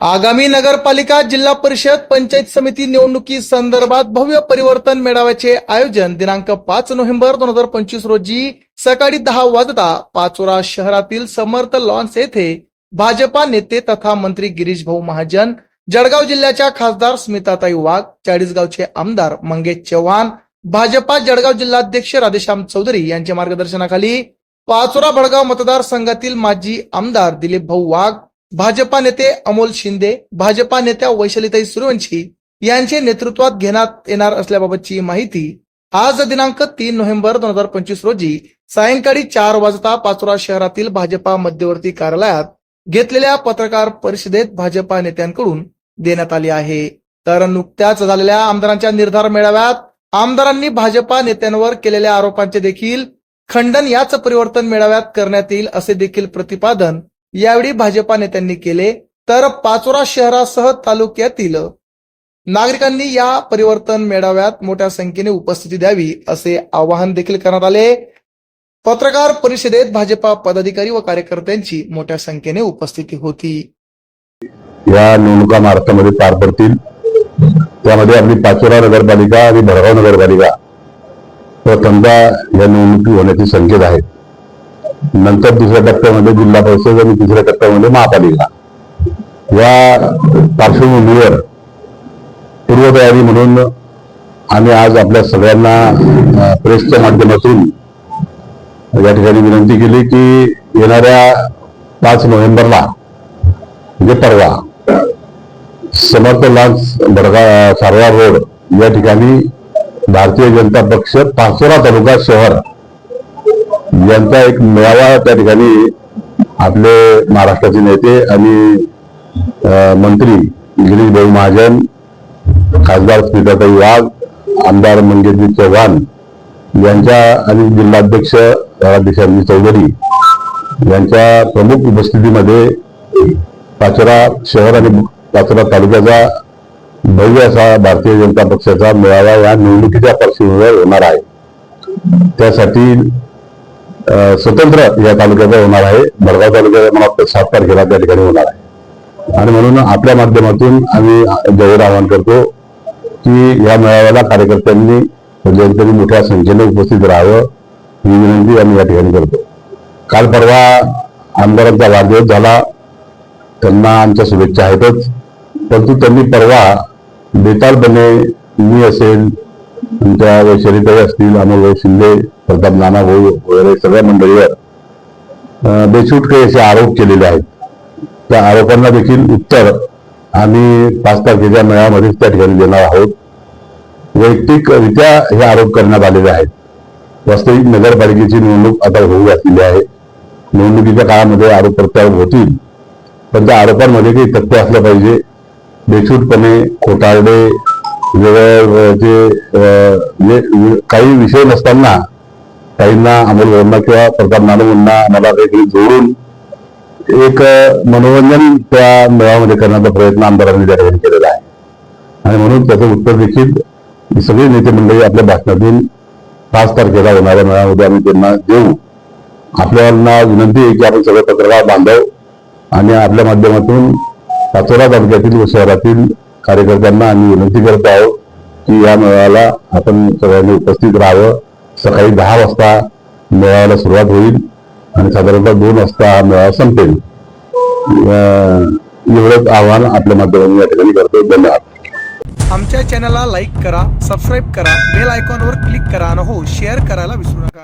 आगामी नगरपालिका जिल्हा परिषद पंचायत समिती निवडणुकी संदर्भात भव्य परिवर्तन मेळाव्याचे आयोजन दिनांक पाच नोव्हेंबर दोन हजार पंचवीस रोजी सकाळी दहा वाजता पाचोरा शहरातील समर्थ लॉन्स येथे भाजपा नेते तथा मंत्री गिरीश भाऊ महाजन जळगाव जिल्ह्याच्या खासदार स्मिताताई वाघ चाळीसगावचे आमदार मंगेश चव्हाण भाजपा जळगाव जिल्हाध्यक्ष राधेश्याम चौधरी यांच्या मार्गदर्शनाखाली पाचोरा भडगाव मतदारसंघातील माजी आमदार दिलीप भाऊ वाघ भाजपा नेते अमोल शिंदे भाजपा नेत्या वैशालीताई सूर्यवंशी यांचे नेतृत्वात घेण्यात येणार असल्याबाबतची माहिती आज दिनांक तीन नोव्हेंबर दोन हजार पंचवीस रोजी सायंकाळी चार वाजता पाचोरा शहरातील भाजपा मध्यवर्ती कार्यालयात घेतलेल्या पत्रकार परिषदेत भाजपा नेत्यांकडून देण्यात आली आहे. तर नुकत्याच झालेल्या आमदारांच्या निर्धार मेळाव्यात आमदारांनी भाजपा नेत्यांवर केलेल्या आरोपांचे देखील खंडन याच परिवर्तन मेळाव्यात करण्यात येईल असे देखील प्रतिपादन यावेळी भाजपा नेत्यांनी केले तर पाचोरा शहरासह तालुक्यातील नागरिकांनी या परिवर्तन मेळाव्यात मोठ्या संख्येने उपस्थिती द्यावी असे आवाहन देखील करण्यात आले. पत्रकार परिषदेत भाजपा पदाधिकारी व कार्यकर्त्यांची मोठ्या संख्येने उपस्थिती होती. या निवडणुका महाराष्ट्रामध्ये पार पडतील. त्यामध्ये आपली पाचोरा नगरपालिका आणि भडगाव नगरपालिका प्रथमदा या निवडणुकी होण्याची संकेत आहेत. नंतर दुसऱ्या टप्प्यामध्ये जिल्हा परिषद आणि तिसऱ्या टप्प्यामध्ये महापालिका. या पार्श्वभूमीवर पूर्वतयारी म्हणून आम्ही आज आपल्या सगळ्यांना प्रेसच्या माध्यमातून या ठिकाणी विनंती केली की येणाऱ्या पाच नोव्हेंबरला म्हणजे परवा समर्थ लॉन्स भडगा सारवा रोड या ठिकाणी भारतीय जनता पक्ष पाचोरा तालुका शहर यांचा एक मेळावा त्या ठिकाणी आपले महाराष्ट्राचे नेते आणि मंत्री गिरीश भाऊ महाजन खासदार स्मिताताई वाघ आमदार मंगेशजी चव्हाण यांच्या आणि जिल्हाध्यक्ष राधेश्यामजी चौधरी यांच्या प्रमुख उपस्थितीमध्ये पाचोरा शहर आणि पाचोरा तालुक्याचा भव्य असा भारतीय जनता पक्षाचा मेळावा या निवडणुकीच्या पार्श्वभूमीवर होणार आहे. त्यासाठी स्वतंत्र या तालुक्याचा होणार आहे. भडगाव तालुक्याचा मला वाटतं सात तारखेला त्या ठिकाणी होणार आहे. आणि म्हणून आपल्या माध्यमातून आम्ही जाहीर आवाहन करतो की या मेळाव्याला कार्यकर्त्यांनी जनतेने मोठ्या संख्येने उपस्थित राहावं ही विनंती आम्ही या ठिकाणी करतो. काल परवा आमदारांचा वाढदिवस झाला. त्यांना आमच्या शुभेच्छा आहेतच. परंतु त्यांनी परवा बेतालपणे मी असेल तुमच्या वैशालीताई असतील अमोल शिंदे प्रताप नाना भाऊ वगैरे सगळ्या मंडळीवर बेछूट काही असे आरोप केलेले आहेत. त्या आरोपांना देखील उत्तर आम्ही पाच तारखेच्या मेळाव्यामध्येच त्या ठिकाणी देणार आहोत. वैयक्तिकरित्या हे आरोप करण्यात आलेले आहेत. वास्तविक नगरपालिकेची निवडणूक आता होऊ घातलेली आहे. निवडणुकीच्या काळामध्ये आरोप प्रत्यारोप होतील. पण त्या आरोपांमध्ये काही तथ्य असलं पाहिजे. बेछूटपणे खोटारडे जे जे काही विषय नसताना काहींना अमोल किंवा प्रताप नानवंना मला काहीतरी जोडून एक मनोरंजन त्या मेळाव्यामध्ये करण्याचा प्रयत्न आमदारांनी त्या ठिकाणी केलेला आहे. आणि म्हणून त्याचं उत्तर देखील सगळी नेते मंडळी आपल्या भाषणातून पाच तारखेला होणाऱ्या मेळाव्यामध्ये आम्ही त्यांना देऊ. आपल्याला विनंती आहे की आपण सगळे पत्रकार बांधव आणि आपल्या माध्यमातून पाचोरा तालुक्यातील व शहरातील कार्यकर्त्यांना आम्ही विनंती करत आहोत की या मेळाव्याला आपण सगळ्यांनी उपस्थित राहावं. सकाळी दहा वाजता मेळाव्याला सुरुवात होईल आणि साधारणतः दोन वाजता हा मेळावा संपेल. एवढंच आव्हान आपल्या माध्यमातून या ठिकाणी करतो धन्यवाद. आमच्या चॅनलला लाईक करा सबस्क्राईब करा बेल आयकॉनवर क्लिक करा आणि हो शेअर करायला विसरू नका.